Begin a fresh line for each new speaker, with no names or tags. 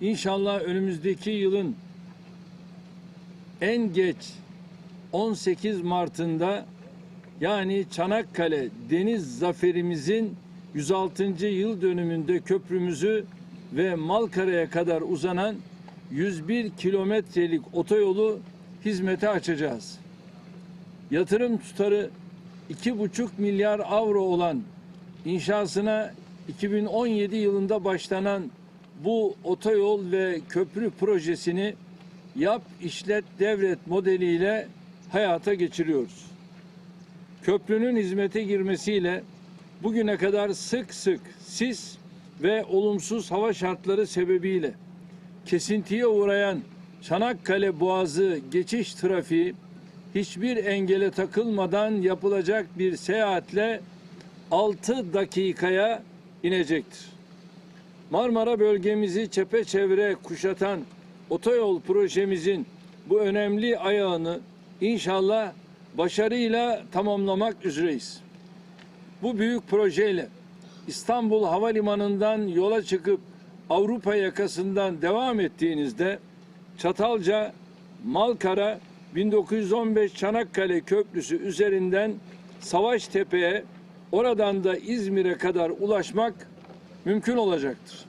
İnşallah önümüzdeki yılın en geç 18 Mart'ında yani Çanakkale Deniz Zaferimizin 106. yıl dönümünde köprümüzü ve Malkara'ya kadar uzanan 101 kilometrelik otoyolu hizmete açacağız. Yatırım tutarı 2,5 milyar avro olan inşasına 2017 yılında başlanan bu otoyol ve köprü projesini yap işlet devret modeliyle hayata geçiriyoruz. Köprünün hizmete girmesiyle bugüne kadar sık sık sis ve olumsuz hava şartları sebebiyle kesintiye uğrayan Çanakkale Boğazı geçiş trafiği hiçbir engele takılmadan yapılacak bir seyahatle 6 dakikaya inecektir. Marmara bölgemizi çepeçevre kuşatan otoyol projemizin bu önemli ayağını inşallah başarıyla tamamlamak üzereyiz. Bu büyük projeyle İstanbul Havalimanı'ndan yola çıkıp Avrupa yakasından devam ettiğinizde Çatalca, Malkara, 1915 Çanakkale Köprüsü üzerinden Savaştepe'ye, oradan da İzmir'e kadar ulaşmak mümkün olacaktır.